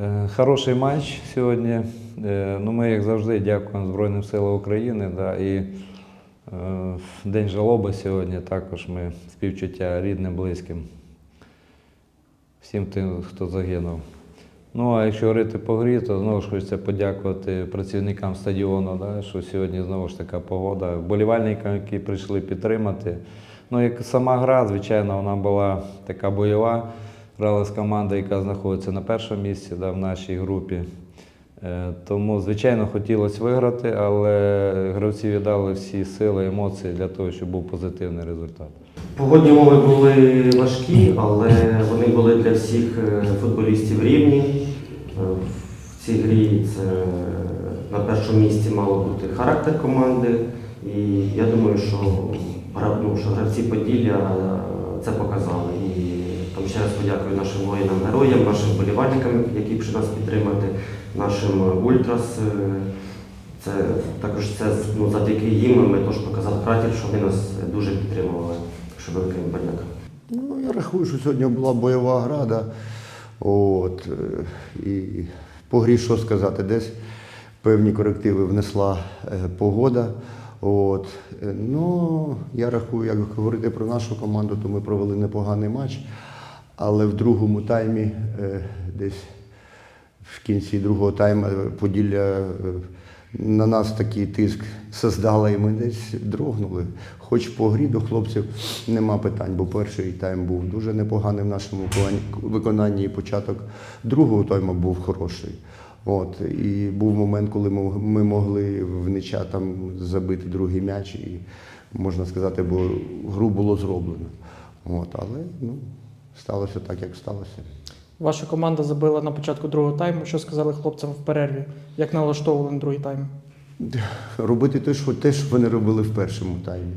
Е, Хороший матч сьогодні. Е, Ну, ми, як завжди, дякуємо Збройним силам України. Да, і е, День жалоби сьогодні також ми співчуття рідним, близьким, всім тим, хто загинув. Ну, а якщо говорити по грі, то знову ж хочеться подякувати працівникам стадіону, да, що сьогодні знову ж така погода, вболівальникам, які прийшли підтримати. Ну, як сама гра, звичайно, вона була така бойова. Грали з командою, яка знаходиться на першому місці да, в нашій групі. Е, Тому, звичайно, хотілося виграти, але гравці віддали всі сили, емоції для того, щоб був позитивний результат. Погодні умови були важкі, але вони були для всіх е, футболістів рівні. Е, В цій грі це на першому місці мало бути характер команди. І я думаю, що, ну, гравці Поділля це показали. І ще раз подякую нашим воїнам-героям, нашим вболівальникам, які прийшли нас підтримати, нашим ультрас. Е, Це також це ну, завдяки їм ми теж показали характер, що вони нас дуже підтримували, що велика їм подяка. Ну, я рахую, що сьогодні була бойова гра. Да? От, е, і по грі, сказати, десь певні корективи внесла е, погода. От. Е, Ну, я рахую, як говорити про нашу команду, то ми провели непоганий матч. Але в другому таймі, е, десь в кінці другого тайму, е, Поділля е, на нас такий тиск создала, і ми десь дрогнули. Хоч по грі до хлопців нема питань, бо перший тайм був дуже непоганий в нашому виконанні- і початок другого тайму був хороший. От, і був момент, коли ми могли в ніча там забити другий м'яч, і можна сказати, бо гру було зроблено. От, але ну, сталося так, як сталося. Ваша команда забила на початку другого тайму. Що сказали хлопцям в перерві? Як налаштовували на другий тайм? Робити те, що, те, що вони робили в першому таймі.